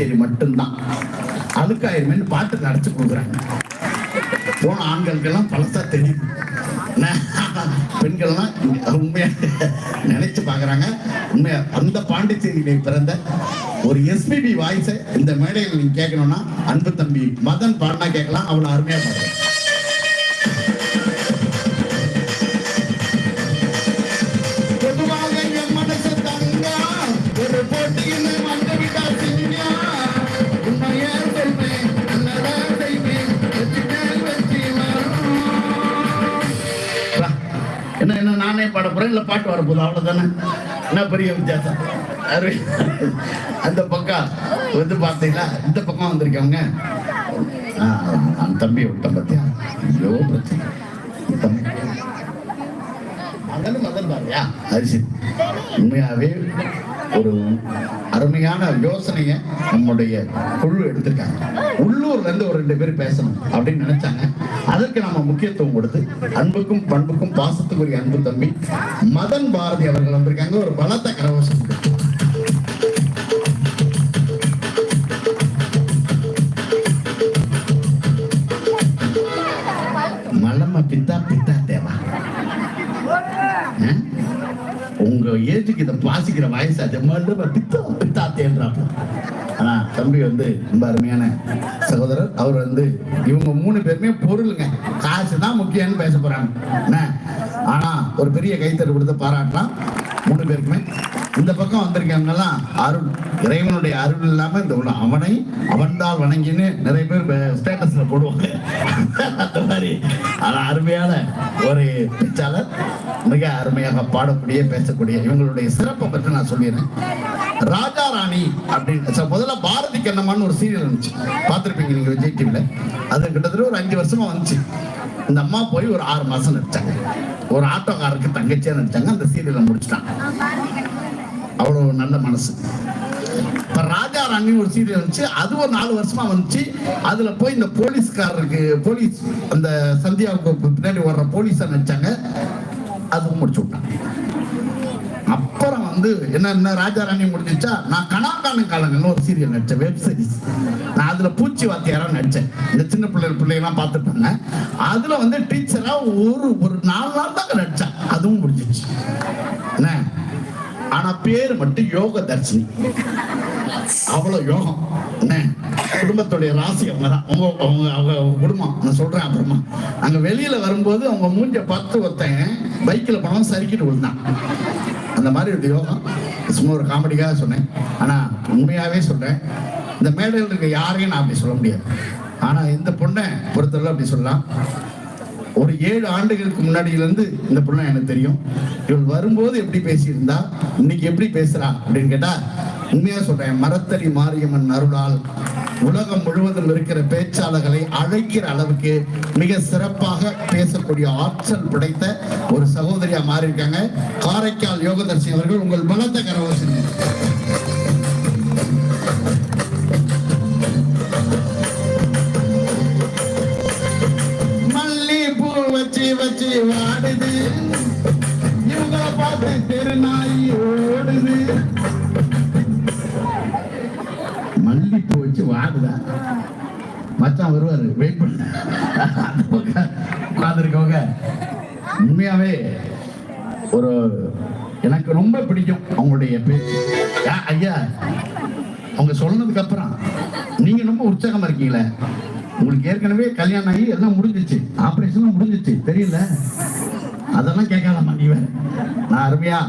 பாண்டிச்சேரி மட்டும்தான். அழுக்காயிருமேன்னு பாட்டு நடிச்சு கொடுக்குறாங்க. போன ஆண்களுக்கெல்லாம் பழசா தெரியும். என்ன? பெண்கள்லாம் உண்மையா நினைச்சு பாக்குறாங்க உண்மையா அந்த பாண்டிச்சேரியிலே பிறந்த ஒரு எஸ்பிபி வாய்ஸை இந்த மேடையில் நீங்க கேட்கணும்னா அன்பு தம்பி மதன் பாடினா கேட்கலாம். அவ்வளவு அருமையா பாடுறேன் நானே பாட போறேன் இல்ல பாட்டு வர போதும் அவ்வளவுதானே? என்ன பெரிய வித்தியாசம்? அந்த பக்கம் வந்து பார்த்தீங்களா இந்த பக்கம் வந்திருக்கவங்க அந்த தம்பி விட்ட பத்தியா? ஐயோ பிரச்சனை தம்பி. மதன் மதன் பாருயா? அரிசி உண்மையாவே ஒரு அருமையான யோசனையை நம்முடைய குழு எடுத்திருக்காங்க. உள்ளூர்ல இருந்து ஒரு ரெண்டு பேர் பேசணும் அப்படின்னு நினைச்சாங்க. அதற்கு நம்ம முக்கியத்துவம் கொடுத்து அன்புக்கும் பண்புக்கும் பாசத்துக்குரிய அன்பு தம்பி மதன் பாரதி அவர்கள் வந்திருக்காங்க. ஒரு பலத்த கரவசம். இதை பாசிக்கிற வயசு அது மட்டும் பித்தா பித்தா தேன்றாப்ப ஆனா தம்பி வந்து ரொம்ப அருமையான சகோதரர். அவர் வந்து இவங்க மூணு பேருமே பொருளுங்க. காசு தான் முக்கியம்னு பேச போறாங்க. என்ன? ஆனா ஒரு பெரிய கைத்தறி கொடுத்து பாராட்டலாம். மூணு பேருக்குமே இந்த பக்கம் வந்திருக்கவங்கெல்லாம் அருள் இறைவனுடைய அருள் இல்லாம இந்த உள்ள அவனை அவன்தால் வணங்கின்னு நிறைய பேர் ஸ்டேட்டஸ்ல போடுவாங்க. அந்த மாதிரி. ஆனா அருமையான ஒரு பேச்சாளர் மிக அருமையாக பாடக்கூடிய பேசக்கூடிய இவங்களுடைய சிறப்பை பற்றி நான் சொல்லிடுறேன். ராஜா ராணி அப்படின்னு முதல்ல பாரதி கண்ணம்மான்னு ஒரு சீரியல் இருந்துச்சு பார்த்துருப்பீங்க நீங்க விஜய் டிவில அது கிட்டத்தட்ட ஒரு அஞ்சு வருஷமா வந்துச்சு. இந்த அம்மா போய் ஒரு ஆறு மாசம் நடிச்சாங்க. ஒரு ஆட்டோக்காரருக்கு தங்கச்சியா நடிச்சாங்க. அந்த சீரியலை முடிச்சிட்டாங்க. அவ்வளவு நல்ல மனசு. இப்ப ராஜா ராணி ஒரு சீரியல் வந்துச்சு. அது ஒரு நாலு வருஷமா வந்துச்சு. அதுல போய் இந்த போலீஸ்காரருக்கு போலீஸ் அந்த சந்தியாவுக்கு பின்னாடி வர்ற போலீஸா நடிச்சாங்க. அதுவும் முடிச்சு விட்டாங்க. அப்புறம் வந்து என்ன என்ன ராஜா ராணி முடிஞ்சிச்சா நான் கனாக்கான காலங்கள்னு ஒரு சீரியல் நடிச்சேன் வெப் சீரிஸ் நான் அதுல பூச்சி வாத்தியாரா நடிச்சேன். இந்த சின்ன பிள்ளை பிள்ளைங்கலாம் பார்த்துட்டாங்க அதுல வந்து டீச்சரா ஒரு ஒரு நாலு நாள் தான் நடிச்சேன். அதுவும் முடிஞ்சிச்சு என்ன? ஆனா பேர் மட்டும் யோக தர்ஷினி. அவ்வளவு யோகம். என்ன? குடும்பத்துடைய ராசி அவங்க தான். அவங்க அவங்க அவங்க அவங்க குடும்பம். நான் சொல்றேன் அப்புறமா. அங்க வெளியில வரும்போது அவங்க மூஞ்ச பார்த்து ஒருத்தன் பைக்கில் பணம் சறுக்கிட்டு விழுந்தான். அந்த மாதிரி ஒரு யோகம் சும்மா ஒரு காமெடிக்காக சொன்னேன். ஆனா உண்மையாகவே சொல்கிறேன் இந்த மேடையில் இருக்க யாரையும் நான் அப்படி சொல்ல முடியாது. ஆனா இந்த பொண்ணை பொறுத்தவரை அப்படி சொல்லலாம். ஒரு ஏழு ஆண்டுகளுக்கு முன்னாடியில இருந்து இந்த பொண்ணு எனக்கு தெரியும். இவள் வரும்போது எப்படி பேசியிருந்தா இன்னைக்கு எப்படி பேசுகிறா அப்படின்னு கேட்டால் உண்மையாக சொல்றேன் மரத்தடி மாரியம்மன் அருளால் உலகம் முழுவதும் இருக்கிற பேச்சாளர்களை அழைக்கிற அளவுக்கு மிக சிறப்பாக பேசக்கூடிய ஆற்றல் படைத்த ஒரு சகோதரியா மாறி இருக்காங்க காரைக்கால் யோகதர்ஷி அவர்கள் உங்கள் பலத்த கரவசம் மல்லிப்பூ வச்சு வச்சு வாடுது. இவங்கள பார்த்து தெருநாய் தான் வருவாரு வெயிட் பண்ண. உட்காந்துருக்கவங்க உண்மையாவே ஒரு எனக்கு ரொம்ப பிடிக்கும் அவங்களுடைய பேச்சு ஐயா அவங்க சொன்னதுக்கு அப்புறம் நீங்க ரொம்ப உற்சாகமா இருக்கீங்களே. உங்களுக்கு ஏற்கனவே கல்யாணம் ஆகி எல்லாம் முடிஞ்சிச்சு ஆபரேஷனும் முடிஞ்சிச்சு தெரியல. அதெல்லாம் கேட்காத நீ நான் அருமையா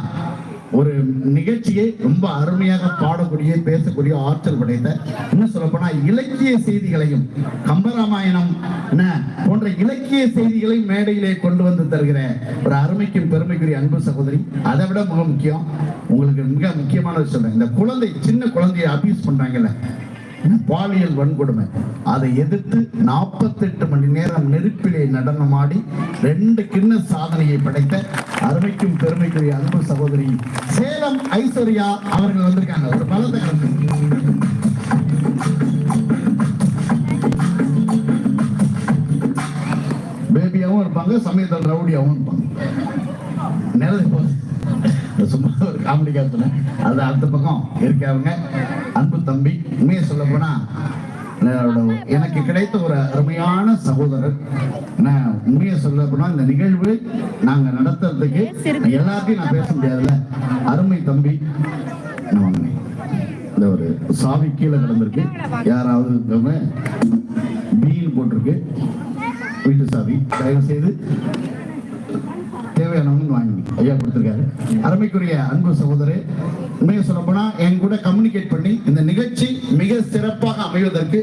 ஒரு நிகழ்ச்சியை ரொம்ப அருமையாக பாடக்கூடிய பேசக்கூடிய ஆற்றல் படைத்த இன்னும் சொல்ல போனா இலக்கிய செய்திகளையும் கம்பராமாயணம் என்ன போன்ற இலக்கிய செய்திகளை மேடையிலே கொண்டு வந்து தருகிற ஒரு அருமைக்கும் பெருமைக்குரிய அன்பு சகோதரி அதை விட மிக முக்கியம் உங்களுக்கு மிக முக்கியமான சொல்றேன் இந்த குழந்தை சின்ன குழந்தையை அபியூஸ் பண்றாங்கல்ல பாலியல் வன்கொடுமை. அதை எதிர்த்து 48 மணி நேரம் நெருப்பிலே நடனமாடி ரெண்டு கிண்ண சாதனையை படைத்த அருமைக்கும் பெருமைக்குரிய அன்பு சகோதரி சேலம் ஐஸ்வர்யா அவர்கள் வந்திருக்காங்க. ஒரு பலத்த பேபியாவும் இருப்பாங்க சமயத்தில் ரவுடியாவும் இருப்பாங்க. நேரடி சும்மா ஒரு காமெடி காத்துல அது அடுத்த பக்கம். இருக்கவங்க அன்பு தம்பி உண்மையை சொல்ல போனா எனக்கு கிடைத்த ஒரு அருமையான சகோதரர். நான் உண்மையை சொல்ல போனா இந்த நிகழ்வு நாங்க நடத்துறதுக்கு எல்லாத்தையும் நான் பேச முடியாதுல்ல. அருமை தம்பி இந்த ஒரு சாவி கீழே கிடந்திருக்கு. யாராவது இருக்கவங்க பீல் போட்டிருக்கு. வீட்டு சாவி தயவு செய்து வேணும்னு வாங்கி ஐயா கொடுத்துருக்காரு. அருமைக்குரிய அன்பு சகோதரர் உண்மையை சொல்ல போனா என் கூட கம்யூனிகேட் பண்ணி இந்த நிகழ்ச்சி மிக சிறப்பாக அமைவதற்கு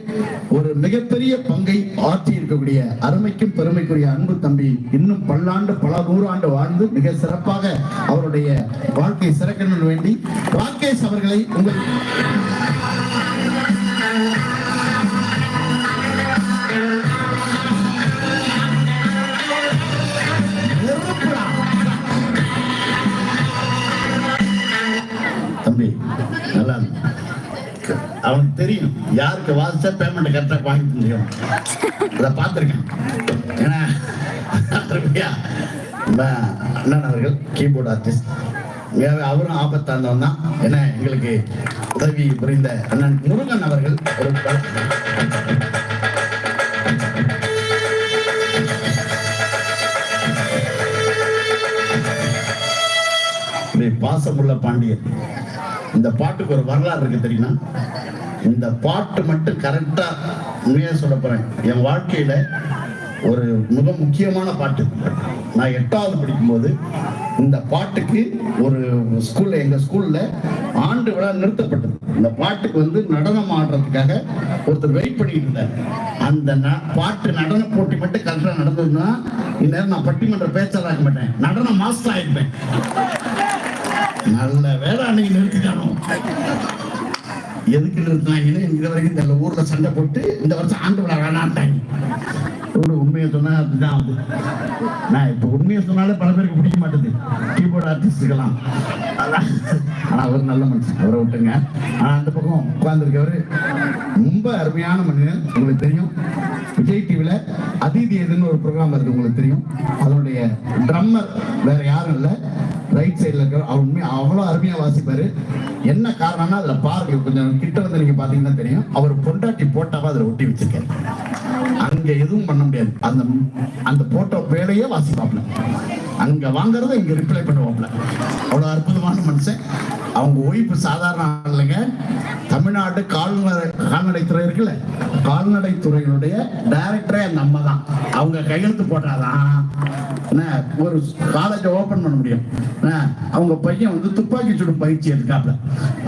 ஒரு மிகப்பெரிய பங்கை ஆற்றி இருக்கக்கூடிய அருமைக்கும் பெருமைக்குரிய அன்பு தம்பி இன்னும் பல்லாண்டு பல நூறாண்டு வாழ்ந்து மிக சிறப்பாக அவருடைய வாழ்க்கை சிறக்கணும் வேண்டி ராகேஷ் அவர்களை உங்கள் தம்பி. நல்லா அவனுக்கு தெரியும். யாருக்கு வாசிச்சா பேமெண்ட் கரெக்டாக வாங்கி முடியும். அதை பார்த்துருக்கேன். ஏன்னா அண்ணன் அவர்கள் கீபோர்டு ஆர்டிஸ்ட் அவரும் ஆபத்தாந்தவன் தான். ஏன்னா எங்களுக்கு உதவி புரிந்த அண்ணன் முருகன் அவர்கள் ஒரு பாசமுள்ள பாண்டியன். இந்த பாட்டுக்கு ஒரு வரலாறு இருக்கு தெரியுமா? இந்த பாட்டு மட்டும் கரெக்டா உண்மையா சொல்ல போறேன். என் வாழ்க்கையில ஒரு மிக முக்கியமான பாட்டு. நான் எட்டாவது படிக்கும்போது இந்த பாட்டுக்கு ஒரு ஸ்கூல்ல எங்க ஸ்கூல்ல ஆண்டு விழா நிறுத்தப்பட்டது. இந்த பாட்டுக்கு வந்து நடனம் ஆடுறதுக்காக ஒருத்தர் வெயிட் பண்ணிட்டு இருந்தார். அந்த ந- பாட்டு நடன போட்டி மட்டும் கரெக்டா நடந்ததுன்னா இந்நேரம் நான் பட்டிமன்ற பேச்சாளராக மாட்டேன். நடன மாஸ்டர் ஆயிருப்பேன். நல்ல வேலை அன்னைக்கு நிறுத்திட்டானோ எதுக்கு நிறுத்தினாங்கன்னு எனக்கு இது வரைக்கும் இந்த ஊர்ல சண்டை போட்டு இந்த வருஷம் ஆண்டு விழா வேணான்ட்டாங்க. ஒரு உண்மையை சொன்னா அதுதான் அது நான் இப்ப உண்மையை சொன்னாலே பல பேருக்கு பிடிக்க மாட்டேது கீபோர்டு ஆர்டிஸ்டுக்கெல்லாம் அதான் ஆனா அவர் நல்ல மனுஷன். அவரை விட்டுங்க ஆனா அந்த பக்கம் உட்கார்ந்துருக்கவர் ரொம்ப அருமையான மனிதன். உங்களுக்கு தெரியும். விஜய் டிவில அதிதி எதுன்னு ஒரு ப்ரோக்ராம் இருக்கு உங்களுக்கு தெரியும். அதனுடைய ட்ரம்மர் வேற யாரும் இல்லை. ரைட் சைடில் இருக்கிற அவர் அவ்வளோ அருமையாக வாசிப்பார். என்ன காரணம்னா அதில் பாருங்க கொஞ்சம் கிட்ட வந்து நீங்கள் பார்த்தீங்கன்னா தெரியும். அவர் பொண்டாட்டி போட்டாவை அதில் ஒட்டி வச்சிருக்காரு. அங்கே எதுவும் பண்ண முடியாது. அந்த அந்த போட்டோ வேலையே வாசிப்பாப்ல அங்கே வாங்குறத இங்கே ரிப்ளை பண்ணுவாப்ல அவ்வளோ அற்புதமான மனுஷன். அவங்க ஒய்ஃபு சாதாரண இல்லைங்க தமிழ்நாடு கால்நடை கால்நடைத்துறை இருக்குல்ல. கால்நடைத்துறையினுடைய டைரக்டரே அந்த அம்மா தான் அவங்க கையெழுத்து போட்டாதான். ஒரு காலேஜை ஓபன் பண்ண முடியும். அவங்க பையன் வந்து துப்பாக்கி சுடும் பயிற்சி எடுக்காப்ல.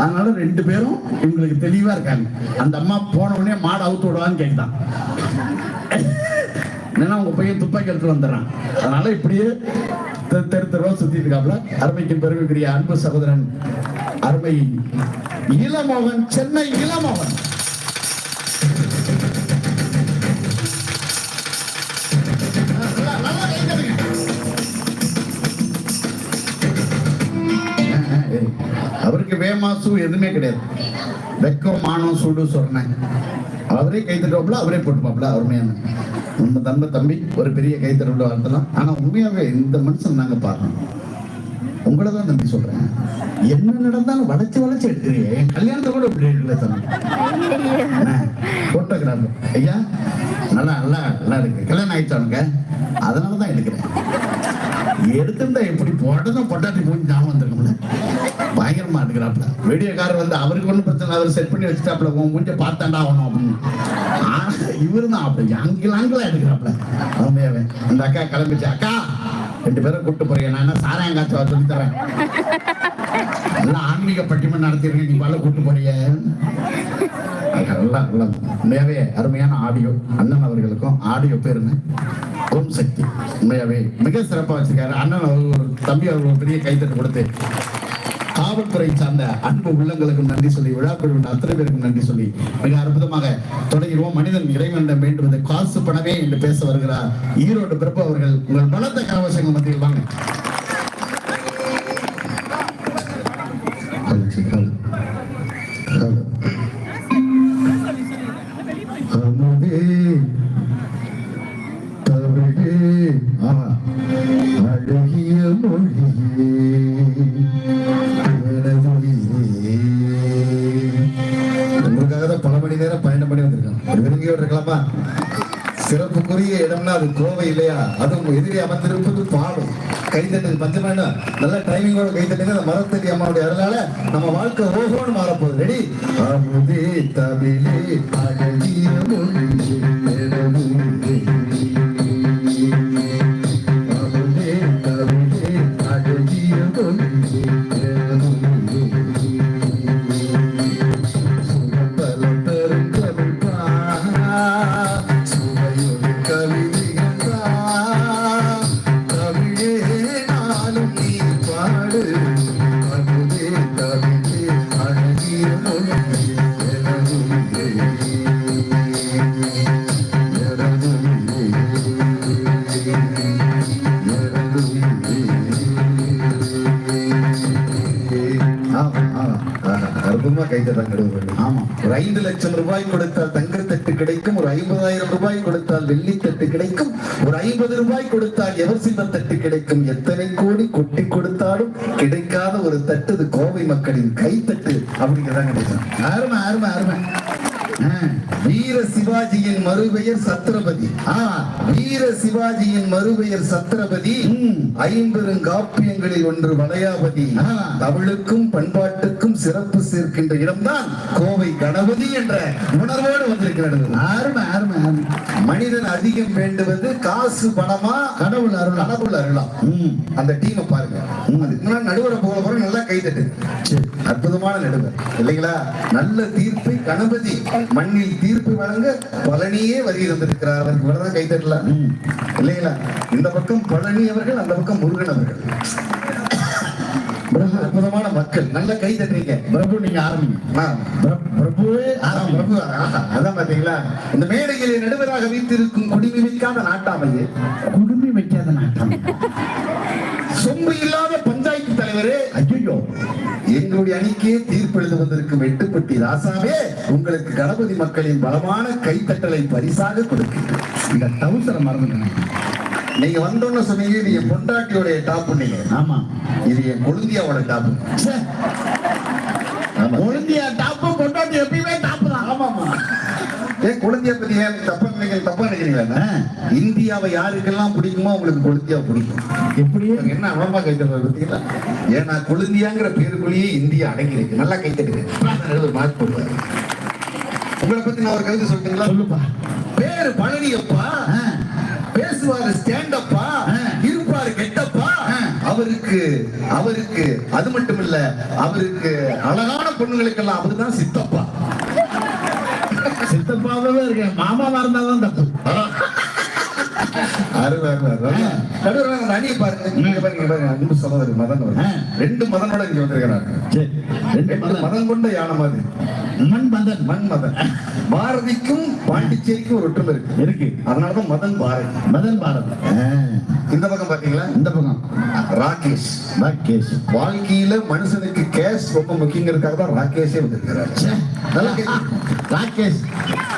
அதனால ரெண்டு பேரும் இவங்களுக்கு தெளிவா இருக்காங்க. அந்த அம்மா போன உடனே மாடு அவுத்து விடுவான்னு கேட்டான் ஏன்னா பையன் துப்பாக்கி எடுத்து வந்துடுறான். அதனால இப்படியே தெரு தெரு தெருவா சுத்தி இருக்காப்ல. அருமைக்கு பெருமைக்குரிய அன்பு சகோதரன் அருமை இளமோகன் சென்னை இளமோகன். அவருக்கு வேமாசு எதுவுமே கிடையாது. வெக்கம் மானம் சூடு சொன்னேன் அவரே கைத்தட்டோம்ல அவரே போட்டுப்பாப்ல அருமையான நம்ம தம்ப தம்பி ஒரு பெரிய கைத்தட்டோட வார்த்தலாம் ஆனா உண்மையாவே இந்த மனுஷன் நாங்க பார்க்கணும் உங்களை தான் தம்பி சொல்றேன். என்ன நடந்தாலும் வளைச்சு வளைச்சு எடுக்கிறீங்க. என் கல்யாணத்தை கூட இப்படி எடுக்கல தம்பி. போட்டோகிராஃபர் ஐயா நல்லா நல்லா நல்லா இருக்கு. கல்யாணம் ஆயிடுச்சானுங்க அதனால தான் எடுக்கிறேன். எடுத்திருந்தா எப்படி போட்டதும் பொட்டாட்டி போய் ஞாபகம் வந்துருக்கோம்ல. பயங்கரமா எடுக்கிறாப்ல வீடியோக்காரர் வந்து அவருக்கு ஒன்றும் பிரச்சனை அவர் செட் பண்ணி வச்சுட்டாப்ல உன் மூஞ்ச பார்த்தாண்டா ஆகணும் அப்படின்னு. ஆனா இவரு தான் அப்படி. அங்கில அங்கிலா எடுக்கிறாப்ல உண்மையாவே அந்த அக்கா கிளம்பிச்சு அக்கா ரெண்டு பேரும் கூட்டு போறீங்க. நான் என்ன சாராயம் காய்ச்சல் சொல்லி தரேன். எல்லாம் ஆன்மீக பட்டிமன் நடத்திருக்கேன் நீ பல கூட்டு போறீங்க நல்லா நல்லா உண்மையாவே அருமையான ஆடியோ. அண்ணன் அவர்களுக்கும் ஆடியோ பேருங்க. ஓம் சக்தி. உண்மையாவே மிக சிறப்பாக வச்சிருக்காரு. அண்ணன் அவர் தம்பி அவர்கள் பெரிய கைத்தட்டு கொடுத்து காவல்துறை சார்ந்த அன்பு உள்ளங்களுக்கும் நன்றி சொல்லி விழாக்குழு அத்தனை பேருக்கும் நன்றி சொல்லி மிக அற்புதமாக தொடங்கிடுவோம் மனிதன் இறைவனிடம் வேண்டுவது காசு பணமே என்று பேச வருகிறார். ஈரோடு பிரபு அவர்கள் உங்கள் பலத்த கரவசங்கள் மத்தியில் வாங்க. இடம்னா அது கோவை இல்லையா? அதுவும் எதிரே அமர்ந்திருப்பது பாடும் கைத்தட்டு பஞ்சமேனா நல்ல டைமிங்கோட கைத்தட்டுங்க அந்த மரத்தடி அம்மாவுடைய அருளால நம்ம வாழ்க்கை ஓஹோன்னு மாறப்போகுது. ரெடி அமுதே தமிழே அழகிய மொழியே ஒரு ஐந்து லட்சம் ரூபாய் கொடுத்தால் தங்கத்தட்டு கிடைக்கும் ஒரு ஐம்பதாயிரம் ரூபாய் கொடுத்தால் வெள்ளித்தட்டு கிடைக்கும் ஒரு ஐம்பது ரூபாய் கொடுத்தால் எவர் சில்வர் தட்டு கிடைக்கும்? எத்தனை கோடி கொட்டி கொடுத்தாலும் கிடைக்காத ஒரு தட்டு இது கோவை மக்களின் கைத்தட்டு. அப்படிங்கிறதாங்க கிடைக்கும் அருமை அருமை அருமை. ஆ, வீர சிவாஜியின் மறுபெயர் சத்ரபதி. வீர சிவாஜியின் மறுபெயர் சத்ரபதி. ம். ஐம்பெருங்காப்பியங்களில் ஒன்று வளையாபதி. தமிழுக்கும் பண்பாட்டுக்கும் சிறப்பு சேர்க்கின்ற இடம்தான் கோவை கணபதி என்ற உணர்வோடு வந்திருக்கிறது. அருமை அருமை அருமை. மனிதன் அதிகம் வேண்டுவது காசு பணமா? கடவுள் அருளா. கடவுள் அருளாம் அந்த டீமை பாருங்க. அதுக்கு முன்னாடி நடுவரை போக போற நல்லா கை தட்டு. சரி. அற்புதமான நடுவர். இல்லைங்களா? நல்ல தீர்ப்பை கணபதி மண்ணில் தீர்ப்பு வழங்க பழனியே வருகை தந்திருக்கிறார். அவருக்கு இவ்வளவுதான் கை தட்டலாம். ம். இல்லைங்களா? இந்த பக்கம் பழனி அவர்கள் அந்த பக்கம் முருகன் அவர்கள். அற்புதமான மக்கள். நல்ல கை தட்டுறீங்க. பிரபு நீங்க ஆரம்பிங்க. பிரபுவே பிரபு, அதான் பாத்தீங்களா? இந்த மேடையிலே நடுவராக வைத்திருக்கும் குடிமை வைக்காத நாட்டாமையே. குடுமி வைக்காத நாட்டம். சொம்பு இல்லாத பஞ்சாயத்து தலைவரே எங்களுடைய அணிக்கே தீர்ப்பு எழுத வந்திருக்கும் எட்டுப்பட்டி ராசாவே உங்களுக்கு கணபதி மக்களின் பலமான கைத்தட்டலை பரிசாக கொடுக்கின்றேன். இந்த டவுசரை மறந்துட்டேன் நீங்க வந்தோன்னு சொன்னீங்க இது என் பொண்டாட்டியோட டாப் நீங்க. ஆமா. இது என் கொழுந்தியாவோட டாப் கொழுந்தியா டாப்பு கொண்டாட்டி ஏன் கொழுந்தியா பத்தி ஏன் தப்பா நினைக்கிறீங்க தப்பா நினைக்கிறீங்களா. இந்தியாவை யாருக்கெல்லாம் பிடிக்குமோ உங்களுக்கு கொழுந்தியா பிடிக்கும். எப்படி? உங்களுக்கு என்ன அவ்வளவா கைத்தட்டு பார்த்தீங்களா? ஏன்னா கொழுந்தியாங்கிற பேருக்குள்ளேயே இந்தியா அடங்கி இருக்கு நல்லா கைத்தட்டுங்க. ஒரு மார்க் போடுவாரு உங்களை பத்தி நான் ஒரு கவிதை சொல்லட்டுங்களா? சொல்லுப்பா. பேரு பழனியப்பா. பேசுவாரு ஸ்டாண்டப்பா. இருப்பாரு கெட்டப்பா. அவருக்கு அவருக்கு அது மட்டும் இல்ல அவருக்கு அழகான பொண்ணுங்களுக்கெல்லாம் அவர்தான் சித்தப்பா. அன்பு சகோதரர் மதன் அவர்கள். ஆ. ரெண்டு மதனோட இங்க வந்திருக்கிறாங்க. மதம் கொண்ட யானை மாதிரி. மண் மதன். மண் மதன். பாரதிக்கும் பாண்டிச்சேரிக்கும் ஒரு ஒற்றுமை இருக்கு. இருக்கு. அதனாலதான் மதன் பாரதி. மதன் பாரத். இந்த பக்கம் பாத்தீங்களா? இந்த பக்கம். ராகேஷ். ராகேஷ். வாழ்க்கையில மனுஷனுக்கு கேஷ் ரொம்ப முக்கியங்கிறதுக்காக தான் ராகேஷே வந்திருக்கிறார். ராகேஷ்.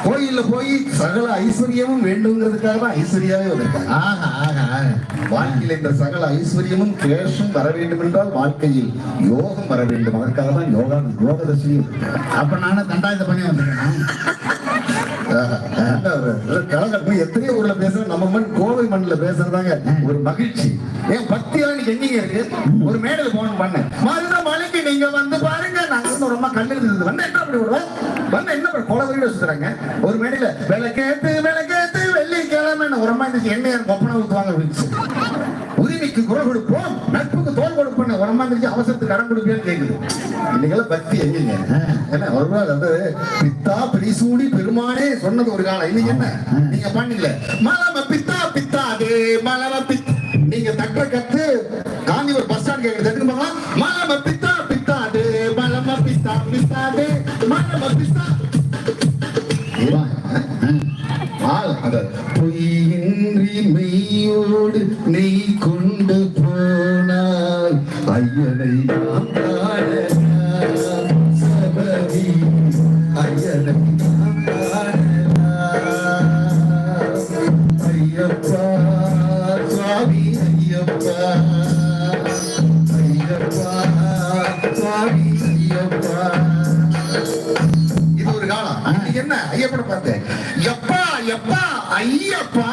கோயில்ல போய் சகல ஐஸ்வர்யமும் வேண்டுங்கிறதுக்காக தான் ஐஸ்வர்யாவே வந்திருக்காங்க ஆஹா ஆஹா. வாழ்க்கையில் இந்த சகல ஐஸ்வர்யமும் கேஷும் வர வேண்டும் என்றால் வாழ்க்கையில் யோகம் வர வேண்டும். அதற்காக தான் யோகா யோகதர்ஷினி அப்ப நானும் தண்டாயத்தை பண்ணி வந்திருக்கேன்? எத்தனையோ ஊர்ல பேசுறோம். நம்ம மண் கோவை மண்ணுல பேசுறதாங்க ஒரு மகிழ்ச்சி. ஏன் பக்தியெல்லாம் எங்கீங்க இருக்கு? ஒரு மேடையில போகணும் பண்ணேன் மருத மலைக்கு நீங்க வந்து பாருங்க. நாங்க வந்து ரொம்ப கண்ணு இருந்தது வந்து என்ன அப்படி விடுவேன்? வந்து என்ன பண்ண கொலை வரையில சுத்துறாங்க ஒரு மேடையில விளக்கேத்து விளக்கேத்து வெள்ளிக்கிழமை அம்மா இருந்துச்சு எண்ணெய் கொப்பனை ஊத்துவாங்க? அப்படின்னு குரல் கொடுப்போம் நட்புக்கு தோல் கொடுப்போம் ஒரு அம்மா இருந்துச்சு அவசரத்துக்கு கடன் கொடுப்பேன்னு கேட்குது இன்னைக்கெல்லாம் பக்தி எங்கீங்க? என்ன ஒரு நாள் வந்து பித்தா பிரிசூடி பெருமானே சொன்னது ஒரு காலம். இன்னைக்கு என்ன? நீங்க பண்ணல மலம பித்தா பித்தா அது மலம பித்தா நீங்க தட்டுற கத்து காந்தி ஒரு பஸ் ஸ்டாண்ட் கேக்குறது தட்டுக்கு போகலாம் மலம பித்தா பித்தா அது மலம பித்தா. பித்தா அது மலம பித்தா ஆள் அந்த பொய்யின்றி மெய்யோடு நீ ஐயப்பா ஐயப்பா சுவாமி ஐயப்பா. இது ஒரு காலம். என்ன? என்ன ஐயப்பட எப்பா எப்பா ஐயப்பா.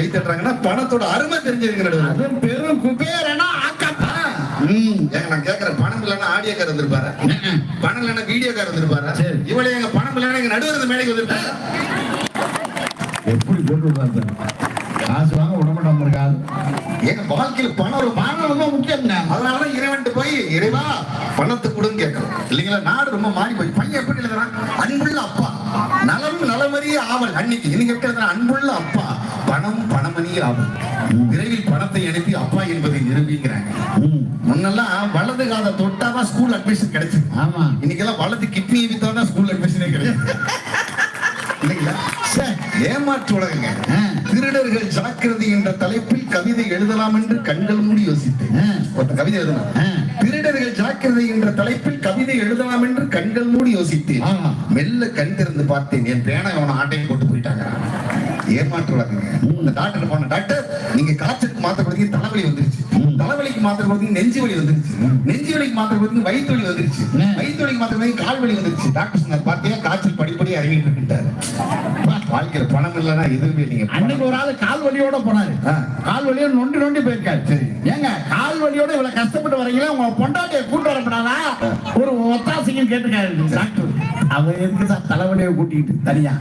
கை தட்டுறாங்கன்னா பணத்தோட அருமை தெரிஞ்சிருக்கிறது அதுவும் பெரும் குபேரனா ஆக்கப்பா. ம், ஏங்க நான் கேக்குறேன். பணம் இல்லைன்னா ஆடியோ கார் வந்திருப்பாரு பணம் இல்லைன்னா வீடியோ கார் வந்திருப்பாரு. இவளே எங்க பணம் இல்லைன்னா எங்க நடுவர் மேடைக்கு வந்திருப்பாரு? எப்படி போட்டு விடுறாரு காசு வாங்க விடமாட்டோம் இருக்காது எங்க வாழ்க்கையில பணம் ஒரு பணம் ரொம்ப முக்கியங்க அதனாலதான் இறைவன்ட்டு போய் இறைவா பணத்தை கொடுன்னு கேட்கிறோம். இல்லைங்களா? நாடு ரொம்ப மாறி போய் பையன் எப்படி எழுதுறான்? அன்புள்ள அப்பா. நலம் நலமறிய ஆவல். அன்னைக்கு இன்னைக்கு எப்படி எழுதுறான்? அன்புள்ள அப்பா. பணம் பணமணிய ஆவல் விரைவில் பணத்தை அனுப்பி அப்பா என்பதை நிரூபிக்கிறாங்க. ம். முன்னெல்லாம் வலது காதை தொட்டாதான் ஸ்கூல் அட்மிஷன் கிடைச்சது. ஆமா. இன்னைக்கெல்லாம் வலது கிட்னி வித்தாதான் ஸ்கூல் அட்மிஷனே கிடைக்கும் இல்லைங்களா? சே. ஏமாற்று உலகங்க. ஆ. திருடர்கள் ஜாக்கிரதை என்ற தலைப்பில் கவிதை எழுதலாம் என்று கண்கள் மூடி யோசித்தேன் ஆ. ஒருத்தன் கவிதை எழுதணும் ஆ. திருடர்கள் ஜாக்கிரதை என்ற தலைப்பில் கவிதை எழுதலாம் என்று கண்கள் மூடி யோசித்தேன். மெல்ல கண் திறந்து பார்த்தேன். என் பேனை அவன ஆட்டையை போட்டு போயிட்டாங்க. ஏமாற்று உலகங்க இந்த டாக்டர் போன டாக்டர் நீங்க காய்ச்சலுக்கு மாத்திரை கொடுத்தீங்க தலைவலி வந்துருச்சு. தலைவலிக்கு மாத்திரை கொடுத்தீங்க நெஞ்சு வலி வந்துருச்சு. நெஞ்சு வலிக்கு மாத்திரை கொடுத்தீங்க வயிற்று வலி வந்துருச்சு. வயிற்று வலிக்கு மாத்திரை கொடுத்தீங்க கால் வலி வந்துருச்சு. டாக்டர் சொன்னார் பாத்தியா காய்ச்சல் படிப்படி இறங்கிட்டு இருக்கின்றாரு வாழ்க்கையில பணம் இல்லைன்னா எதுவுமே நீங்க அன்னைக்கு ஒரு ஆளு கால் வலியோட போனாரு. கால் வலியோட நொண்டி நொண்டி போயிருக்காரு. சரி. ஏங்க கால் வலியோட இவ்வளவு கஷ்டப்பட்டு வரீங்களா? உங்க பொண்டாட்டியை கூட்டு வரப்படாதா ஒரு ஒத்தாசிங்கன்னு கேட்டுக்காரு டாக்டர் அவர் எதுக்கு சார் தலைவலியை கூட்டிட்டு தனியா?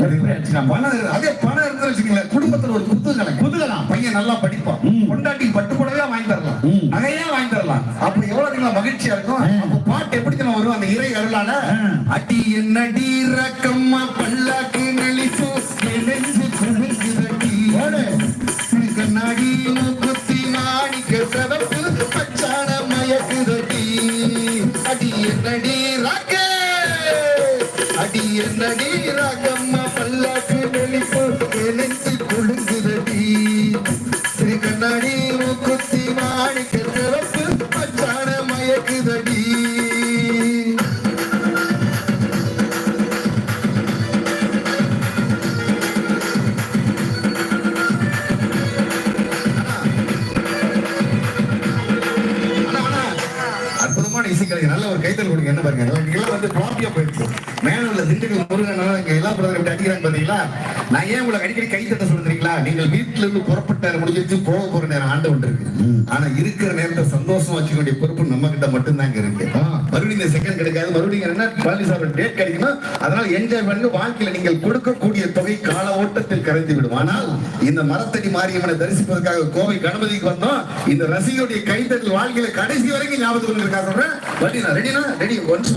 அதே பணம் இருந்து வச்சுக்கீங்களேன். குடும்பத்துல ஒரு குத்துகலை குதூகலம். பையன் நல்லா படிப்பான். ம். பொண்டாட்டி பட்டு புடவையா வாங்கி தரலாம். நகையா வாங்கி தரலாம். அப்ப எவ்வளவு மகிழ்ச்சியா இருக்கும்? பாட்டு எப்படி வரும்? அந்த இறை அருளால. அடி என்னடி ரக்கம்மா பல்லாக்கு என்ன பாருங்க நமக்கு எல்லாம் வந்து ப்ராப்பியா போயிடுச்சு மேல திண்டுக்கல் முருகன் இங்க எல்லா பிரதர் இப்படி அடிக்கிறாங்க பாத்தீங்களா? நான் ஏன் உங்களுக்கு அடிக்கடி கைத்தட்ட சொல்றீங்களா நீங்கள் வீட்டுல இருந்து புறப்பட்ட முடிஞ்சிச்சு போக போற நேரம் ஆண்டு ஒன்று இருக்கு. ஆனா இருக்கிற நேரத்தை சந்தோஷமா வச்சுக்க வேண்டிய பொறுப்பு நம்ம கிட்ட மட்டும்தாங்க இருக்கு. மறுபடியும் இந்த செகண்ட் கிடைக்காது. மறுபடியும் என்ன? பழனிசாமி டேட் கிடைக்கணும். அதனால என்ஜாய் பண்ணுங்க. வாழ்க்கையில நீங்கள் கொடுக்கக்கூடிய தொகை கால ஓட்டத்தில் கரைந்து விடும். ஆனால் இந்த மரத்தடி மாரியம்மனை தரிசிப்பதற்காக கோவை கணபதிக்கு வந்தோம். இந்த ரசிகருடைய கைத்தட்டல் வாழ்க்கையில கடைசி வரைக்கும் ஞாபகத்துக்கு இருக்கா சொல்றேன். ரெடினா ரெடினா ரெடி ஒன்ஸ்